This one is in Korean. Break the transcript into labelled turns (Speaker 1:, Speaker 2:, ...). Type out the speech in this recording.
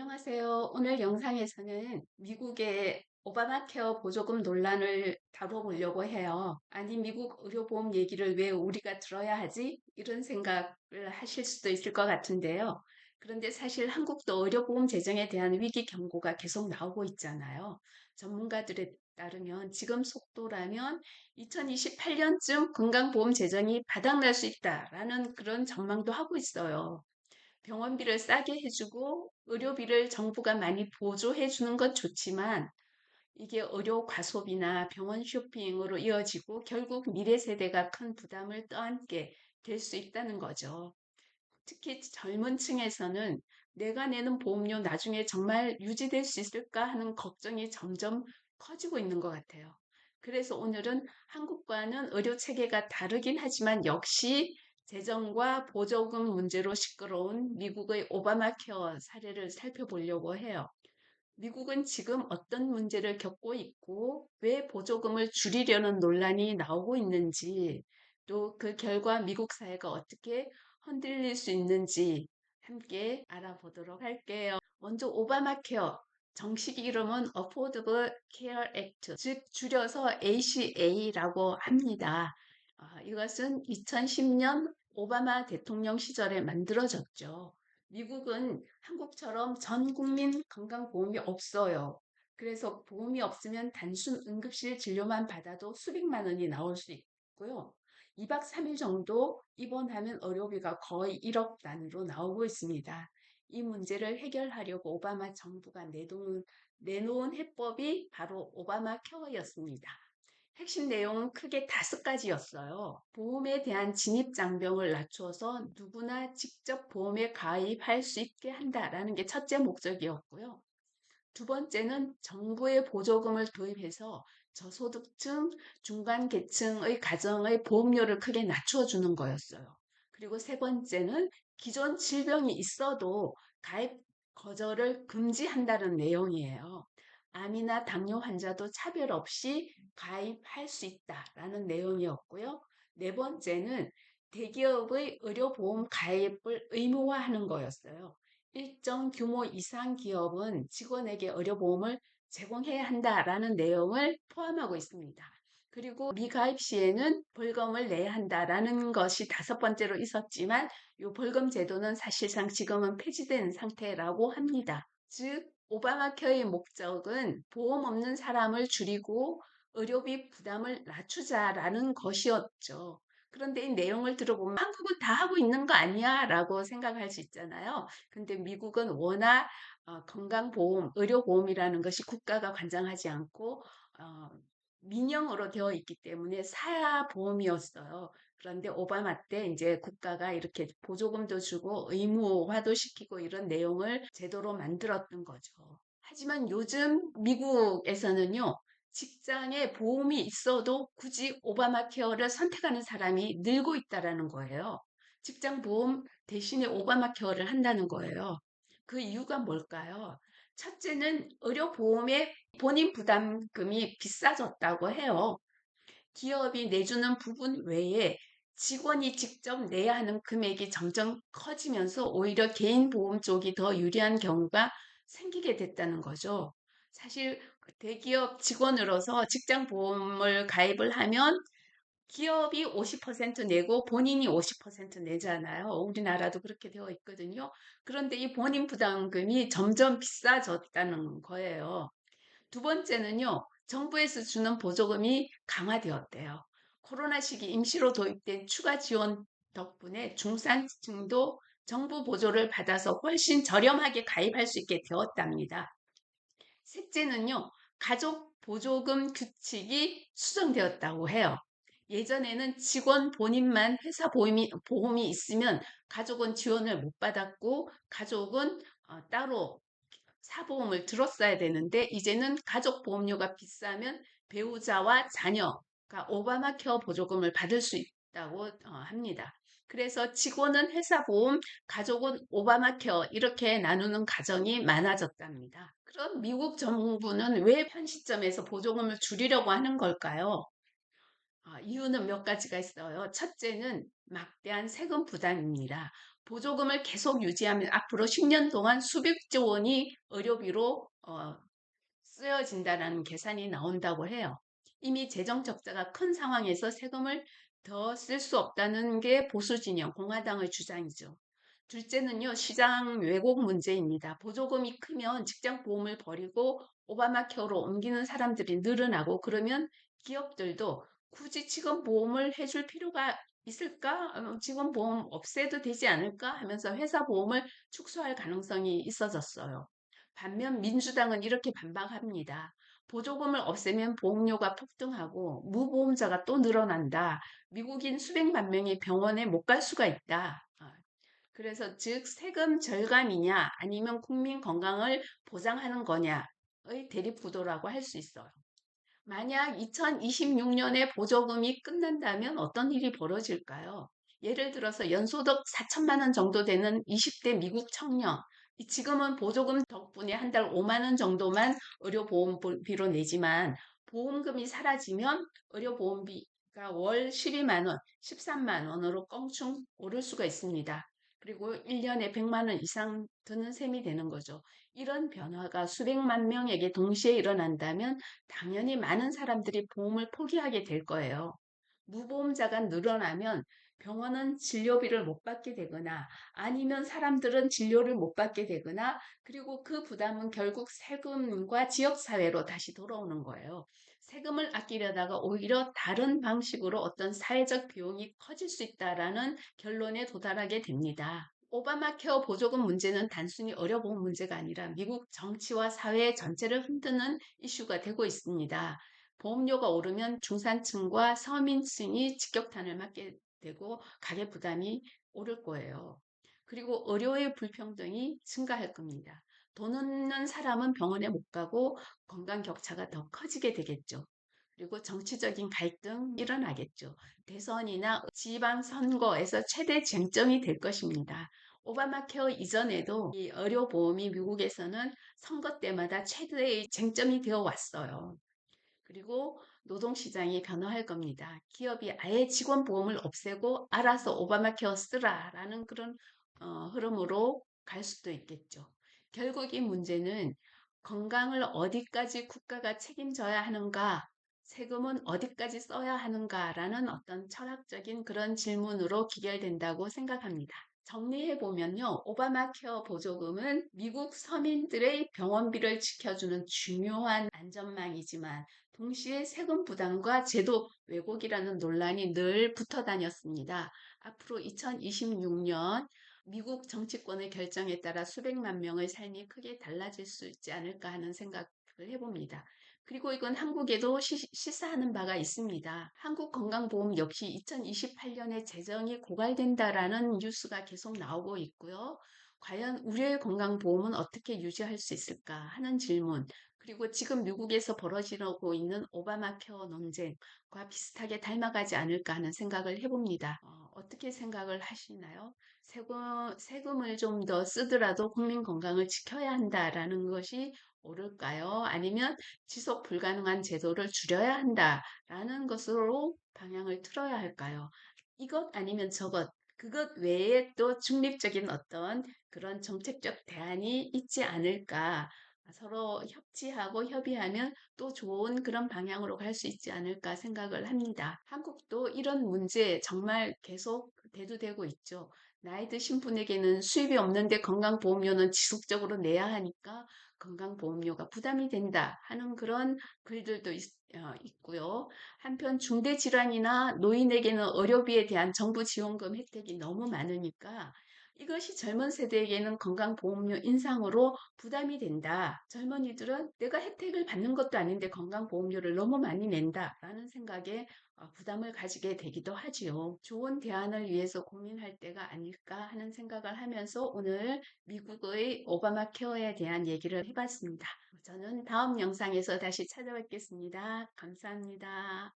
Speaker 1: 안녕하세요. 오늘 영상에서는 미국의 오바마 케어 보조금 논란을 다뤄보려고 해요. 아니, 미국 의료보험 얘기를 왜 우리가 들어야 하지? 이런 생각을 하실 수도 있을 것 같은데요. 그런데 사실 한국도 의료보험 재정에 대한 위기 경고가 계속 나오고 있잖아요. 전문가들에 따르면 지금 속도라면 2028년쯤 건강보험 재정이 바닥날 수 있다라는 그런 전망도 하고 있어요. 병원비를 싸게 해주고 의료비를 정부가 많이 보조해 주는 건 좋지만 이게 의료 과소비나 병원 쇼핑으로 이어지고 결국 미래 세대가 큰 부담을 떠안게 될 수 있다는 거죠. 특히 젊은 층에서는 내가 내는 보험료 나중에 정말 유지될 수 있을까 하는 걱정이 점점 커지고 있는 것 같아요. 그래서 오늘은 한국과는 의료 체계가 다르긴 하지만 역시 재정과 보조금 문제로 시끄러운 미국의 오바마 케어 사례를 살펴보려고 해요. 미국은 지금 어떤 문제를 겪고 있고 왜 보조금을 줄이려는 논란이 나오고 있는지 또 그 결과 미국 사회가 어떻게 흔들릴 수 있는지 함께 알아보도록 할게요. 먼저 오바마 케어 정식 이름은 Affordable Care Act, 즉 줄여서 ACA라고 합니다. 어, 이것은 2010년 오바마 대통령 시절에 만들어졌죠. 미국은 한국처럼 전 국민 건강보험이 없어요. 그래서 보험이 없으면 단순 응급실 진료만 받아도 수백만 원이 나올 수 있고요. 2박 3일 정도 입원하면 의료비가 거의 1억 단위로 나오고 있습니다. 이 문제를 해결하려고 오바마 정부가 내놓은, 내놓은 해법이 바로 오바마 케어였습니다. 핵심 내용은 크게 다섯 가지였어요. 보험에 대한 진입 장벽을 낮춰서 누구나 직접 보험에 가입할 수 있게 한다라는 게 첫째 목적이었고요. 두 번째는 정부의 보조금을 도입해서 저소득층, 중간 계층의 가정의 보험료를 크게 낮춰주는 거였어요. 그리고 세 번째는 기존 질병이 있어도 가입 거절을 금지한다는 내용이에요. 암이나 당뇨 환자도 차별 없이 가입할 수 있다라는 내용이었고요. 네 번째는 대기업의 의료보험 가입을 의무화하는 거였어요. 일정 규모 이상 기업은 직원에게 의료보험을 제공해야 한다라는 내용을 포함하고 있습니다. 그리고 미가입 시에는 벌금을 내야 한다라는 것이 다섯 번째로 있었지만 이 벌금 제도는 사실상 지금은 폐지된 상태라고 합니다. 즉 오바마 케어의 목적은 보험 없는 사람을 줄이고 의료비 부담을 낮추자라는 것이었죠. 그런데 이 내용을 들어보면 한국은 다 하고 있는 거 아니야 라고 생각할 수 있잖아요. 근데 미국은 워낙 어, 건강보험, 의료보험이라는 것이 국가가 관장하지 않고 어, 민영으로 되어 있기 때문에 사보험이었어요. 그런데 오바마 때 이제 국가가 이렇게 보조금도 주고 의무화도 시키고 이런 내용을 제도로 만들었던 거죠. 하지만 요즘 미국에서는요, 직장에 보험이 있어도 굳이 오바마 케어를 선택하는 사람이 늘고 있다라는 거예요. 직장 보험 대신에 오바마 케어를 한다는 거예요. 그 이유가 뭘까요? 첫째는 의료보험의 본인 부담금이 비싸졌다고 해요. 기업이 내주는 부분 외에 직원이 직접 내야 하는 금액이 점점 커지면서 오히려 개인 보험 쪽이 더 유리한 경우가 생기게 됐다는 거죠. 사실 대기업 직원으로서 직장 보험을 가입을 하면 기업이 50% 내고 본인이 50% 내잖아요. 우리나라도 그렇게 되어 있거든요. 그런데 이 본인 부담금이 점점 비싸졌다는 거예요. 두 번째는요, 정부에서 주는 보조금이 강화되었대요. 코로나 시기 임시로 도입된 추가 지원 덕분에 중산층도 정부 보조를 받아서 훨씬 저렴하게 가입할 수 있게 되었답니다. 셋째는요, 가족 보조금 규칙이 수정되었다고 해요. 예전에는 직원 본인만 회사 보험이, 보험이 있으면 가족은 지원을 못 받았고 가족은 어, 따로 사보험을 들었어야 되는데 이제는 가족 보험료가 비싸면 배우자와 자녀 가 오바마 케어 보조금을 받을 수 있다고 어, 합니다. 그래서 직원은 회사 보험, 가족은 오바마 케어 이렇게 나누는 가정이 많아졌답니다. 그럼 미국 정부는 왜 현 시점에서 보조금을 줄이려고 하는 걸까요? 아, 이유는 몇 가지가 있어요. 첫째는 막대한 세금 부담입니다. 보조금을 계속 유지하면 앞으로 10년 동안 수백조 원이 의료비로 어, 쓰여진다는 계산이 나온다고 해요. 이미 재정 적자가 큰 상황에서 세금을 더 쓸 수 없다는 게 보수 진영 공화당의 주장이죠. 둘째는요, 시장 왜곡 문제입니다. 보조금이 크면 직장 보험을 버리고 오바마 케어로 옮기는 사람들이 늘어나고 그러면 기업들도 굳이 직원 보험을 해줄 필요가 있을까? 어, 직원 보험 없애도 되지 않을까? 하면서 회사 보험을 축소할 가능성이 있어졌어요. 반면 민주당은 이렇게 반박합니다. 보조금을 없애면 보험료가 폭등하고 무보험자가 또 늘어난다. 미국인 수백만 명이 병원에 못 갈 수가 있다. 아, 그래서 즉 세금 절감이냐 아니면 국민 건강을 보장하는 거냐의 대립 구도라고 할 수 있어요. 만약 2026년에 보조금이 끝난다면 어떤 일이 벌어질까요? 예를 들어서 연소득 4천만 원 정도 되는 20대 미국 청년, 지금은 보조금 덕분에 한 달 5만 원 정도만 의료보험비로 내지만 보험금이 사라지면 의료보험비가 월 12만 원, 13만 원으로 껑충 오를 수가 있습니다. 그리고 1년에 100만 원 이상 드는 셈이 되는 거죠. 이런 변화가 수백만 명에게 동시에 일어난다면 당연히 많은 사람들이 보험을 포기하게 될 거예요. 무보험자가 늘어나면 병원은 진료비를 못 받게 되거나 아니면 사람들은 진료를 못 받게 되거나 그리고 그 부담은 결국 세금과 지역사회로 다시 돌아오는 거예요. 세금을 아끼려다가 오히려 다른 방식으로 어떤 사회적 비용이 커질 수 있다라는 결론에 도달하게 됩니다. 오바마 케어 보조금 문제는 단순히 어려운 문제가 아니라 미국 정치와 사회 전체를 흔드는 이슈가 되고 있습니다. 보험료가 오르면 중산층과 서민층이 직격탄을 맞게 되고 가계 부담이 오를 거예요. 그리고 의료의 불평등이 증가할 겁니다. 돈 없는 사람은 병원에 못 가고 건강 격차가 더 커지게 되겠죠. 그리고 정치적인 갈등 일어나겠죠. 대선이나 지방 선거에서 최대 쟁점이 될 것입니다. 오바마 케어 이전에도 이 의료보험이 미국에서는 선거 때마다 최대의 쟁점이 되어 왔어요. 그리고 노동시장이 변화할 겁니다. 기업이 아예 직원 보험을 없애고 알아서 오바마 케어 쓰라라는 그런 어, 흐름으로 갈 수도 있겠죠. 결국 이 문제는 건강을 어디까지 국가가 책임져야 하는가, 세금은 어디까지 써야 하는가라는 어떤 철학적인 그런 질문으로 기결된다고 생각합니다. 정리해보면요. 오바마 케어 보조금은 미국 서민들의 병원비를 지켜주는 중요한 안전망이지만 동시에 세금 부담과 제도 왜곡이라는 논란이 늘 붙어 다녔습니다. 앞으로 2026년 미국 정치권의 결정에 따라 수백만 명의 삶이 크게 달라질 수 있지 않을까 하는 생각을 해봅니다. 그리고 이건 한국에도 시, 사하는 바가 있습니다. 한국건강보험 역시 2028년에 재정이 고갈된다라는 뉴스가 계속 나오고 있고요. 과연 우리의 건강보험은 어떻게 유지할 수 있을까 하는 질문, 그리고 지금 미국에서 벌어지고 있는 오바마 케어 논쟁과 비슷하게 닮아가지 않을까 하는 생각을 해봅니다. 어, 떻게 생각을 하시나요? 세금, 세금을 좀 더 쓰더라도 국민 건강을 지켜야 한다라는 것이 옳을까요? 아니면 지속 불가능한 제도를 줄여야 한다라는 것으로 방향을 틀어야 할까요? 이것 아니면 저것, 그것 외에 또 중립적인 어떤 그런 정책적 대안이 있지 않을까? 서로 협치하고 협의하면 또 좋은 그런 방향으로 갈 수 있지 않을까 생각을 합니다. 한국도 이런 문제 정말 계속 대두되고 있죠. 나이 드신 분에게는 수입이 없는데 건강보험료는 지속적으로 내야 하니까 건강보험료가 부담이 된다 하는 그런 글들도 있, 어, 있고요. 한편 중대질환이나 노인에게는 의료비에 대한 정부 지원금 혜택이 너무 많으니까 이것이 젊은 세대에게는 건강보험료 인상으로 부담이 된다. 젊은이들은 내가 혜택을 받는 것도 아닌데 건강보험료를 너무 많이 낸다 라는 생각에 어, 부담을 가지게 되기도 하지요. 좋은 대안을 위해서 고민할 때가 아닐까 하는 생각을 하면서 오늘 미국의 오바마 케어에 대한 얘기를 해봤습니다. 저는 다음 영상에서 다시 찾아뵙겠습니다. 감사합니다.